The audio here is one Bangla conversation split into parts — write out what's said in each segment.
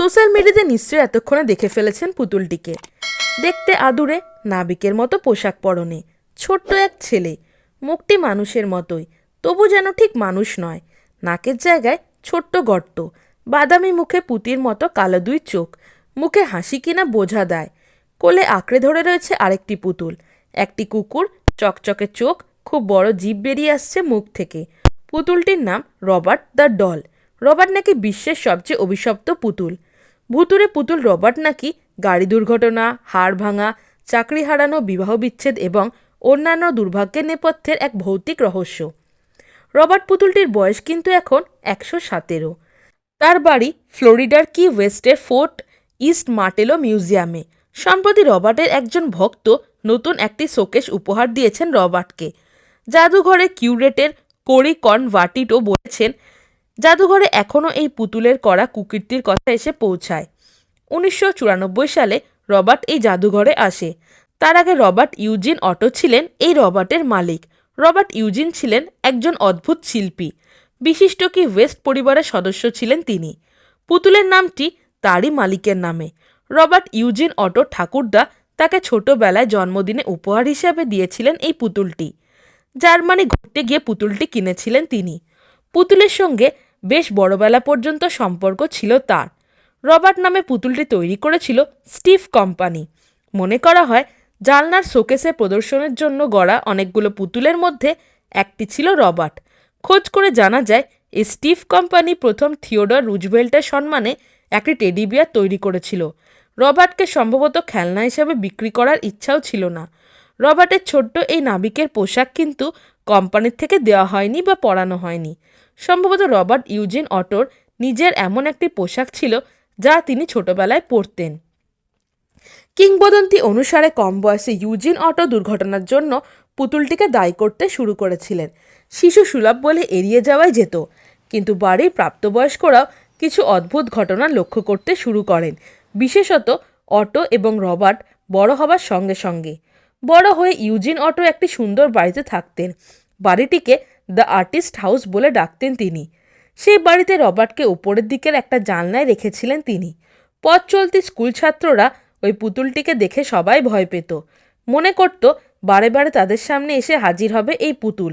সোশ্যাল মিডিয়াতে নিশ্চয়ই এতক্ষণে দেখে ফেলেছেন পুতুলটিকে। দেখতে আদুরে, নাবিকের মতো পোশাক পরনে, ছোট্ট এক ছেলে মুখটি মানুষের মতোই, তবু যেন ঠিক মানুষ নয়। নাকের জায়গায় ছোট্ট গর্ত, বাদামি মুখে পুতির মতো কালো দুই চোখ, মুখে হাসি কিনা বোঝা দেয়। কোলে আঁকড়ে ধরে রয়েছে আরেকটি পুতুল, একটি কুকুর, চকচকে চোখ, খুব বড় জিভ বেরিয়ে আসছে মুখ থেকে। পুতুলটির নাম রবার্ট দ্য ডল। রবার্ট নাকি বিশ্বের সবচেয়ে অভিশপ্ত পুতুল। ভুতুরে পুতুল রবার্ট নাকি গাড়ি দুর্ঘটনা, হাড় ভাঙা, চাকরি হারানো, বিবাহ বিচ্ছেদ এবং অন্যান্য দুর্ভাগ্যের নেপথ্যের এক ভৌতিক রহস্য। রবার্ট পুতুলটির বয়স কিন্তু এখন একশো সতেরো। তার বাড়ি ফ্লোরিডার কি ওয়েস্টের ফোর্ট ইস্ট মার্টেলো মিউজিয়ামে। সম্প্রতি রবার্টের একজন ভক্ত নতুন একটি শোকেশ উপহার দিয়েছেন রবার্টকে। জাদুঘরে কিউরেটের কোরি ভাটিটো বলেছেন জাদুঘরে এখনও এই পুতুলের করা কুকীর্তির কথা এসে পৌঁছায়। উনিশশো চুরানব্বই সালে রবার্ট এই জাদুঘরে আসে। তার আগে রবার্ট ইউজিন অটো ছিলেন এই রবার্টের মালিক। রবার্ট ইউজিন ছিলেন একজন অদ্ভুত শিল্পী। বিশিষ্ট কি ওয়েস্ট পরিবারের সদস্য ছিলেন তিনি। পুতুলের নামটি তারই মালিকের নামে। রবার্ট ইউজিন অটো ঠাকুরদা তাকে ছোটবেলায় জন্মদিনে উপহার হিসাবে দিয়েছিলেন এই পুতুলটি। জার্মানি ঘুরতে গিয়ে পুতুলটি কিনেছিলেন তিনি। পুতুলের সঙ্গে বেশ বড়বেলা পর্যন্ত সম্পর্ক ছিল তার। রবার্ট নামে পুতুলটি তৈরি করেছিল স্টিভ কোম্পানি। মনে করা হয় জালনার শোকেসে প্রদর্শনের জন্য গড়া অনেকগুলো পুতুলের মধ্যে একটি ছিল রবার্ট। খোঁজ করে জানা যায়, এই স্টিভ কোম্পানি প্রথম থিওডর রুজভেল্টের সম্মানে একটি টেডি বিয়ার তৈরি করেছিল। রবার্টকে সম্ভবত খেলনা হিসেবে বিক্রি করার ইচ্ছাও ছিল না। রবার্টের ছোট্ট এই নাবিকের পোশাক কিন্তু কোম্পানির থেকে দেওয়া হয়নি বা পরানো হয়নি। সম্ভবত রবার্ট ইউজিন অটোর নিজের এমন একটি পোশাক ছিল যা তিনি ছোটবেলায় পরতেন। কিংবদন্তি অনুসারে কম বয়সে ইউজিন অটো দুর্ঘটনার জন্য পুতুলটিকে দায়ী করতে শুরু করেছিলেন। শিশু সুলভ বলে এড়িয়ে যাওয়াই যেত, কিন্তু বাড়ির প্রাপ্তবয়স্করাও কিছু অদ্ভুত ঘটনা লক্ষ্য করতে শুরু করেন। বিশেষত অটো এবং রবার্ট বড় হবার সঙ্গে সঙ্গে। বড় হয়ে ইউজিন অটো একটি সুন্দর বাড়িতে থাকতেন। বাড়িটিকে দ্য আর্টিস্ট হাউস বলে ডাকতেন তিনি। সেই বাড়িতে রবার্টকে ওপরের দিকের একটা জানলায় রেখেছিলেন তিনি। পথ চলতি স্কুল ছাত্ররা ওই পুতুলটিকে দেখে সবাই ভয় পেত। মনে করত, বারে বারে তাদের সামনে এসে হাজির হবে এই পুতুল।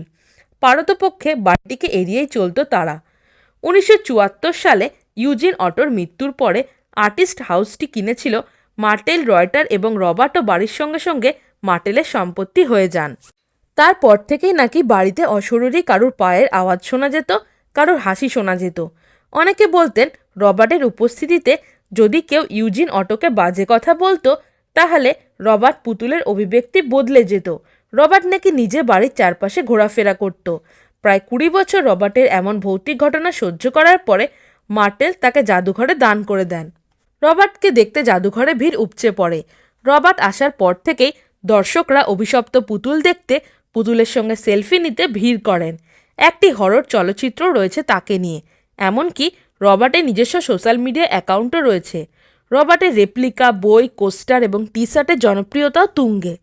পারতপক্ষে বাড়িটিকে এড়িয়েই চলতো তারা। উনিশশো চুয়াত্তর সালে ইউজিন অটোর মৃত্যুর পরে আর্টিস্ট হাউসটি কিনেছিল মার্টেল রয়টার এবং রবার্টও বাড়ির সঙ্গে সঙ্গে মার্টেলের সম্পত্তি হয়ে যান। তারপর থেকেই নাকি বাড়িতে অশরীরী কারুর পায়ের আওয়াজ শোনা যেত, কারুর হাসি শোনা যেত। অনেকে বলতেন, রবার্টের উপস্থিতিতে যদি কেউ ইউজিন অটোকে বাজে কথা বলতো, তাহলে রবার্ট পুতুলের অভিব্যক্তি বদলে যেত। রবার্ট নাকি নিজে বাড়ির চারপাশে ঘোরাফেরা করত। প্রায় কুড়ি বছর রবার্টের এমন ভৌতিক ঘটনা সহ্য করার পরে মার্টেল তাকে জাদুঘরে দান করে দেন। রবার্টকে দেখতে জাদুঘরে ভিড় উপচে পড়ে। রবার্ট আসার পর থেকেই দর্শকরা অভিশপ্ত পুতুল দেখতে পুতুলের সঙ্গে সেলফি নিতে ভিড় করেন। একটি হরর চলচ্চিত্র রয়েছে তাকে নিয়ে। এমনকি রবার্টের নিজস্ব সোশ্যাল মিডিয়া অ্যাকাউন্টও রয়েছে। রবার্টের রেপ্লিকা, বই, কোস্টার এবং টি শার্টের জনপ্রিয়তাও তুঙ্গে।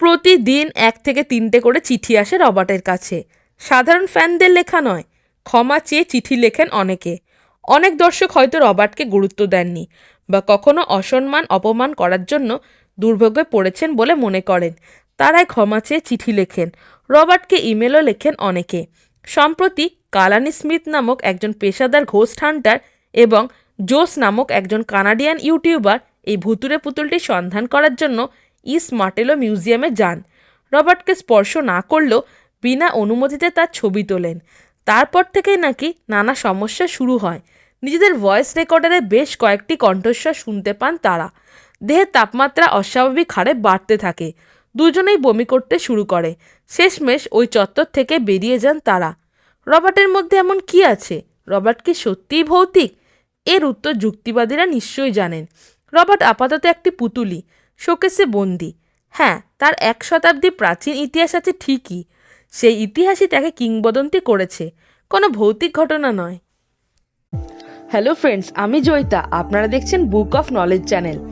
প্রতিদিন এক থেকে তিনটে করে চিঠি আসে রবার্টের কাছে। সাধারণ ফ্যানদের লেখা নয়, ক্ষমা চেয়ে চিঠি লেখেন অনেকে। অনেক দর্শক হয়তো রবার্টকে গুরুত্ব দেননি বা কখনো অসম্মান, অপমান করার জন্য দুর্ভোগে পড়েছেন বলে মনে করেন। তারাই ক্ষমা চেয়ে চিঠি লেখেন। রবার্টকে ইমেলও লেখেন অনেকে। সম্প্রতি কালানি স্মিথ নামক একজন পেশাদার ঘোস্ট হান্টার এবং জোস নামক একজন কানাডিয়ান ইউটিউবার এই ভুতুরে পুতুলটির সন্ধান করার জন্য ইস্ট মার্টেলো মিউজিয়ামে যান। রবার্টকে স্পর্শ না করলেও বিনা অনুমতিতে তার ছবি তোলেন। তারপর থেকেই নাকি নানা সমস্যা শুরু হয়। নিজেদের ভয়েস রেকর্ডারে বেশ কয়েকটি কণ্ঠস্বর শুনতে পান তারা। দেহের তাপমাত্রা অস্বাভাবিক হারে বাড়তে থাকে। দুজনেই বমি করতে শুরু করে। শেষমেশ ওই চত্বর থেকে বেরিয়ে যান তারা। রবার্টের মধ্যে এমন কি আছে? রবার্ট কি সত্যিই ভৌতিক? এর উত্তর যুক্তিবাদীরা নিশ্চয়ই জানেন। রবার্ট আপাতত একটি পুতুলি, শোকেসে বন্দি। হ্যাঁ তার এক শতাব্দী প্রাচীন ইতিহাস আছে ঠিকই। সেই ইতিহাসই তাকে কিংবদন্তি করেছে। কোনো ভৌতিক ঘটনা নয়। হ্যালো ফ্রেন্ডস আমি জয়িতা। আপনারা দেখছেন বুক অফ নলেজ চ্যানেল